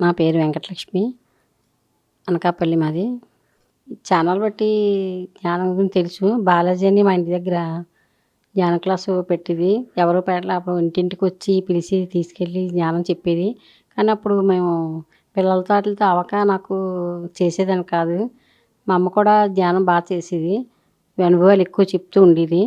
నా పేరు వెంకటలక్ష్మి అనకాపల్లి మాది. ఛానల్ బట్టి జ్ఞానం గురించి తెలుసు. బాలాజీ అని మా ఇంటి దగ్గర జ్ఞాన క్లాసు పెట్టేది. ఎవరు పెట్టలే అప్పుడు ఇంటింటికి వచ్చి పిలిచి తీసుకెళ్ళి జ్ఞానం చెప్పేది. కానీ అప్పుడు మేము పిల్లలతో వాటితో అవక నాకు చేసేదాన్ని కాదు. మా అమ్మ కూడా ధ్యానం బాగా చేసేది. అనుభవాలు ఎక్కువ చెప్తూ ఉండేది.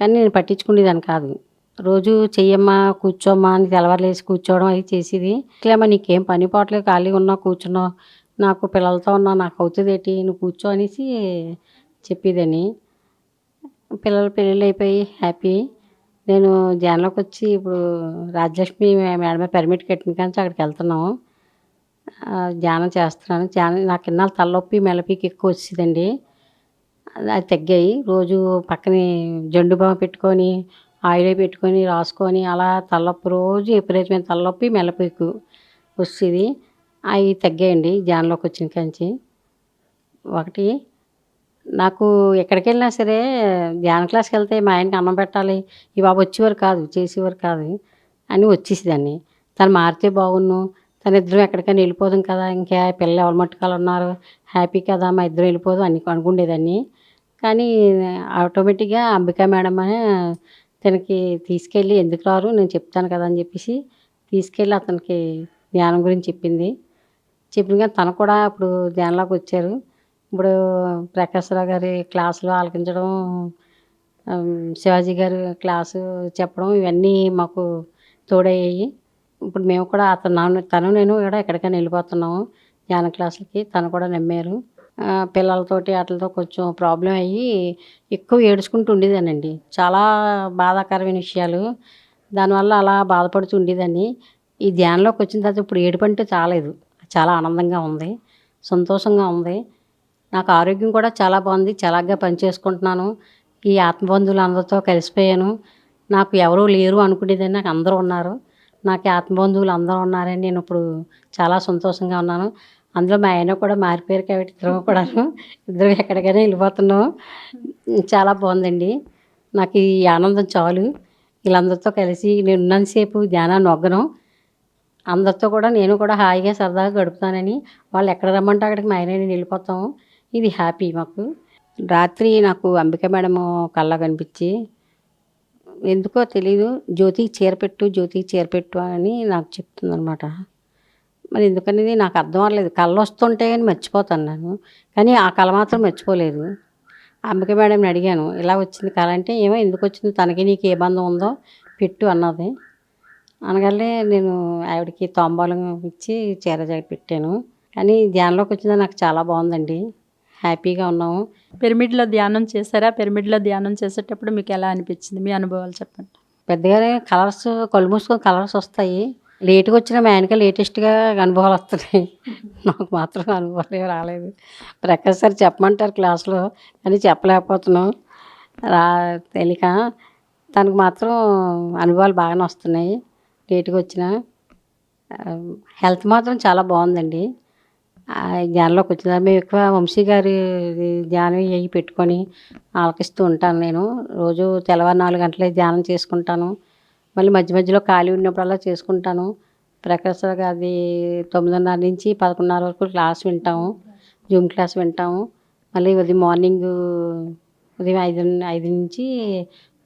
కానీ నేను పట్టించుకునేదాన్ని కాదు. రోజు చెయ్యమ్మా కూర్చోమ్మా అని తెల్లవారులేసి కూర్చోవడం అది చేసేది. ఇట్లేమ్మా నీకేం పని పోవట్లేదు ఖాళీగా ఉన్నావు కూర్చున్నావు. నాకు పిల్లలతో ఉన్నా నాకు అవుతుంది ఏంటి నువ్వు కూర్చో అనేసి చెప్పేదని పిల్లలు పెళ్ళిళ్ళు అయిపోయి హ్యాపీ. నేను ధ్యానంలోకి వచ్చి ఇప్పుడు రాజలక్ష్మి మేడం పెర్మిట్ కట్టిన కానీ అక్కడికి వెళ్తున్నాము. ధ్యానం చేస్తున్నాను. ధ్యానం నాకు ఇన్నాళ్ళు తలనొప్పి మెలపికి ఎక్కువ వచ్చేదండి అది తగ్గాయి. రోజు పక్కనే జండు బామ పెట్టుకొని ఆయిల్ పెట్టుకొని రాసుకొని అలా తలనొప్పి రోజు విపరీతమైన తలనొప్పి మెలపీకు వచ్చేది అవి తగ్గాయండి ధ్యానంలోకి వచ్చిన కంచి. ఒకటి నాకు ఎక్కడికి వెళ్ళినా సరే ధ్యాన క్లాస్కి వెళ్తే మా ఆయనకి అన్నం పెట్టాలి ఈ బాబు వచ్చేవారు కాదు చేసేవారు కాదు అని వచ్చేసేదాన్ని. తను మారితే బాగున్ను తన ఇద్దరం ఎక్కడికైనా వెళ్ళిపోదాం కదా ఇంకా పిల్లలు ఎవరు మట్టుకాలు ఉన్నారు హ్యాపీ కదా మా ఇద్దరం వెళ్ళిపోదాం అని అనుకుండేదాన్ని. కానీ ఆటోమేటిక్గా అంబికా మేడం అనే తనకి తీసుకెళ్ళి ఎందుకు రారు? నేను చెప్తాను కదా అని చెప్పేసి తీసుకెళ్ళి అతనికి ధ్యానం గురించి చెప్పింది. చెప్పిన కానీ తను కూడా ఇప్పుడు ధ్యానంలోకి వచ్చారు. ఇప్పుడు ప్రకాశ్రావు గారి క్లాసులు ఆలకించడం శివాజీ గారు క్లాసు చెప్పడం ఇవన్నీ మాకు తోడయ్యాయి. ఇప్పుడు మేము కూడా అతను తను నేను కూడా ఎక్కడికైనా వెళ్ళిపోతున్నాము. ధ్యాన క్లాసులకి తను కూడా నమ్మారు. పిల్లలతోటి వాటితో కొంచెం ప్రాబ్లం అయ్యి ఎక్కువ ఏడుచుకుంటూ ఉండేదానండి. చాలా బాధాకరమైన విషయాలు. దానివల్ల అలా బాధపడుతూ ఉండేదాన్ని. ఈ ధ్యానంలోకి వచ్చిన తర్వాత ఇప్పుడు ఏడుపంటే చాలేదు. చాలా ఆనందంగా ఉంది. సంతోషంగా ఉంది. నాకు ఆరోగ్యం కూడా చాలా బాగుంది. చలాగ్గా పనిచేసుకుంటున్నాను ఈ ఆత్మబంధువులు అందరితో కలిసిపోయాను. నాకు ఎవరూ లేరు అనుకునేదని నాకు అందరూ ఉన్నారు. నాకు ఆత్మబంధువులు అందరూ ఉన్నారని నేను ఇప్పుడు చాలా సంతోషంగా ఉన్నాను. అందులో మా ఆయన కూడా మారిపోయారు కాబట్టి ఇద్దరం కూడా ఇద్దరు ఎక్కడికైనా వెళ్ళిపోతున్నాం. చాలా బాగుందండి. నాకు ఈ ఆనందం చాలు. వీళ్ళందరితో కలిసి నేను ఉన్నంతసేపు ధ్యానాన్ని నొగ్గను అందరితో కూడా నేను కూడా హాయిగా సరదాగా గడుపుతానని. వాళ్ళు ఎక్కడ రమ్మంటే అక్కడికి మా ఆయన నేను వెళ్ళిపోతాం. ఇది హ్యాపీ మాకు. రాత్రి నాకు అంబిక మేడం కళ్ళ కనిపించి ఎందుకో తెలీదు. జ్యోతికి చీర పెట్టు జ్యోతికి చీర పెట్టు అని నాకు చెప్తుందనమాట మరి ఎందుకనేది నాకు అర్థం అవ్వలేదు కళ్ళు వస్తుంటే కానీ మర్చిపోతాను నేను. కానీ ఆ కళ మాత్రం మర్చిపోలేదు. అంబిక మేడంని అడిగాను ఇలా వచ్చింది కళ అంటే ఏమో ఎందుకు వచ్చింది తనకి నీకు ఏ బంధం ఉందో పెట్టు అన్నది. అనగానే నేను ఆవిడకి తాంబూలం ఇచ్చి చీర పెట్టాను. కానీ ధ్యానంలోకి వచ్చింది నాకు చాలా బాగుందండి. హ్యాపీగా ఉన్నాము. పిరమిడ్లో ధ్యానం చేశారా? పిరమిడ్లో ధ్యానం చేసేటప్పుడు మీకు ఎలా అనిపించింది? మీ అనుభవాలు చెప్పండి. పెద్దగానే కలర్స్ కళ్ళు మూసుకొని కలర్స్ వస్తాయి. లేట్గా వచ్చిన మా ఆయనకి లేటెస్ట్గా అనుభవాలు వస్తున్నాయి నాకు మాత్రం అనుభవాలు రాలేదు. ప్రకాష్ సార్ చెప్పమంటారు క్లాస్లో? కానీ చెప్పలేకపోతున్నాం. రా తెలియక తనకు మాత్రం అనుభవాలు బాగానే వస్తున్నాయి. లేటుగా వచ్చిన హెల్త్ మాత్రం చాలా బాగుందండి. ధ్యానంలోకి వచ్చిన మేము ఎక్కువ వంశీ గారి ధ్యానం అవి పెట్టుకొని ఆలకిస్తూ ఉంటాను నేను. రోజు తెల్లవారు నాలుగు గంటలే ధ్యానం చేసుకుంటాను. మళ్ళీ మధ్య మధ్యలో ఖాళీ ఉన్నప్పుడల్లా చేసుకుంటాను. ప్రకాశ్ అది గారిది తొమ్మిదిన్నర నుంచి పదకొండున్నర వరకు క్లాస్ వింటాము. జూమ్ క్లాస్ వింటాము. మళ్ళీ ఉదయం మార్నింగ్ ఉదయం ఐదు ఐదు నుంచి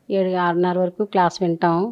ఏడు ఆరున్నర వరకు క్లాస్ వింటాము.